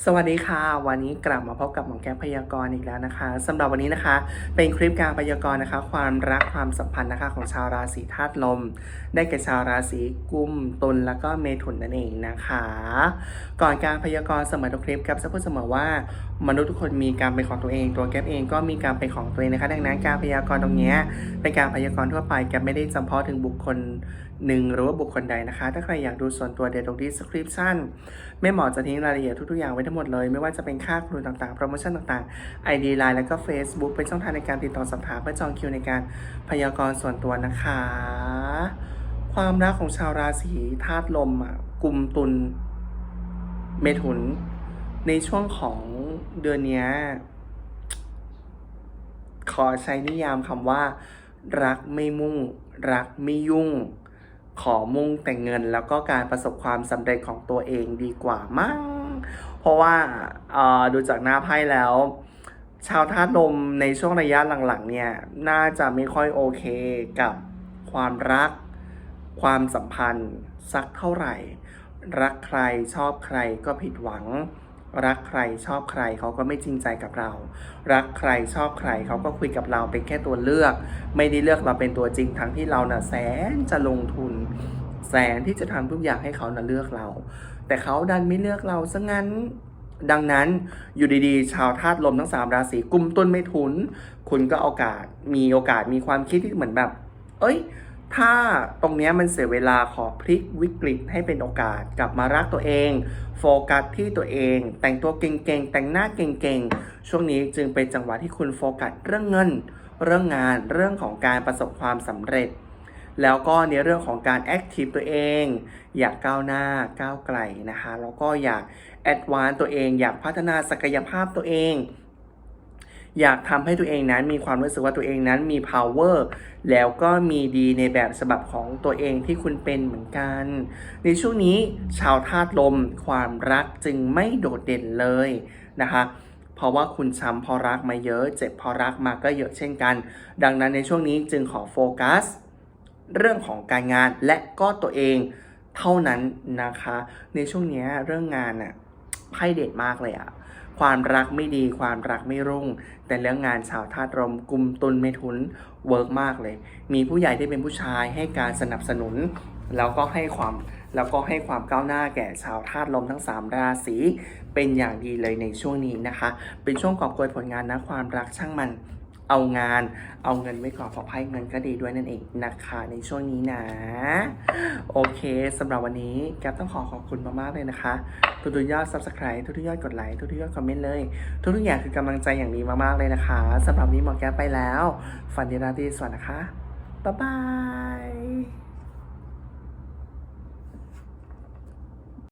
สวัสดีค่ะ วันนี้กลับมาพบกับหมอแก้พยากรณ์อีกแล้วนะคะสำหรับวันนี้นะคะ เป็นคลิปการพยากรณ์นะคะ ความรักความสัมพันธ์นะคะของชาวราศีธาตุลม ได้แก่ชาวราศีกุมตุลแล้วก็เมถุนนั่นเองนะคะ ก่อนการพยากรณ์สมอทุกคลิปแก๊ปจะพูดเสมอว่ามนุษย์ทุกคนมีการเป็นของตัวเอง ตัวแก๊ปเองก็มีการเป็นของตัวเองนะคะ ดังนั้นการพยากรณ์ตรงนี้เป็นการพยากรณ์ทั่วไปแก๊ปไม่ได้จำเพาะถึงบุคคลหนึ่งหรือว่าบุคคลใดนะคะ ถ้าใครอยากดูส่วนตัวเดี๋ยวตรงที่ description แม่หมอจะทิ้งรายละเอียดทุกๆอย่างไว้ทั้งหมดเลย ไม่ว่าจะเป็นค่าครูต่างๆ โปรโมชั่นต่างๆ ID Line แล้วก็ Facebook เป็นช่องทางในการติดต่อสอบถามเพื่อจองคิวในการพยากรณ์ส่วนตัวนะคะ ความรักของชาวราศีธาตุลมอะกลุ่มตุลเมถุน ในช่วงของเดือนนี้ขอใช้นิยามคำว่า รักไม่มุ่ง รักไม่ยุ่ง ขอมุ่งแต่เงินแล้วก็การประสบความสำเร็จของตัวเองดีกว่ามั้ง เพราะว่าดูจากหน้าไพ่แล้ว ชาวธาตุลมในช่วงระยะหลังๆเนี่ยน่าจะไม่ค่อยโอเคกับความรัก ความสัมพันธ์สักเท่าไหร่ รักใครชอบใครก็ผิดหวัง รักใครชอบใครเขาก็ไม่จริงใจกับเรา รักใครชอบใครเขาก็คุยกับเราเป็นแค่ตัวเลือก ไม่ได้เลือกเราเป็นตัวจริงทั้งที่เราน่ะแสนจะลงทุน แสนที่จะทำทุกอย่างให้เขาน่ะเลือกเรา แต่เขาดันไม่เลือกเราซะงั้น ดังนั้นอยู่ดีๆ ชาวธาตุลมทั้งสามราศีกุมต้นไม่ทุน คุณก็โอกาสมีโอกาสมีความคิดที่เหมือนแบบ เอ้ย ถ้าตรงนี้มันเสียเวลาขอพลิกวิกฤตให้เป็นโอกาสกลับมารักตัวเอง โฟกัสที่ตัวเอง แต่งตัวเก่งๆ แต่งหน้าเก่งๆ ช่วงนี้จึงเป็นจังหวะที่คุณโฟกัสเรื่องเงิน เรื่องงานเรื่องของการประสบความสำเร็จ แล้วก็ในเรื่องของการแอคทีฟตัวเอง อยากก้าวหน้าก้าวไกลนะคะแล้วก็อยากแอดวานตัวเอง อยากพัฒนาศักยภาพตัวเองอยากทำให้ตัวเองนั้นมีความรู้สึกว่าตัวเองนั้นมี power แล้วก็มีดีในแบบฉบับของตัวเองที่คุณเป็นเหมือนกัน ในช่วงนี้ชาวธาตุลมความรักจึงไม่โดดเด่นเลยนะคะ เพราะว่าคุณช้ำเพอรักมาเยอะ เจ็บเพอรักมาก็เยอะเช่นกัน ดังนั้นในช่วงนี้จึงขอโฟกัส เรื่องของการงานและก็ตัวเองเท่านั้นนะคะ ในช่วงนี้เรื่องงานอะไพ่เด็ดมากเลยอะความรักไม่ดีความรักไม่รุ่ง แต่เรื่องงานชาวธาตุลมกุมตุลเมถุนเวิร์กมากเลย มีผู้ใหญ่ที่เป็นผู้ชายให้การสนับสนุน แล้วก็ให้ความแล้วก็ให้ความก้าวหน้าแก่ชาวธาตุลมทั้ง 3 ราศีเป็นอย่างดีเลยในช่วงนี้นะคะ เป็นช่วงกอบโกยผลงานนะความรักช่างมัน เอางาน เอาเงินไว้ก่อนเพราะไพ่เงินก็ดีด้วยนั่นเองนะคะในช่วงนี้นะ โอเคสำหรับวันนี้แก๊ปต้องขอขอบคุณมากๆเลยนะคะทุกทุกยอด subscribe ทุกทุกยอดกดไลค์ทุกทุกยอดคอมเมนต์เลย ทุกทุกอย่างคือกำลังใจอย่างดีมากๆเลยนะคะสำหรับวันนี้หมอแก๊ปไปแล้วฝันดีราตรีสวัสดีนะคะบ๊ายบาย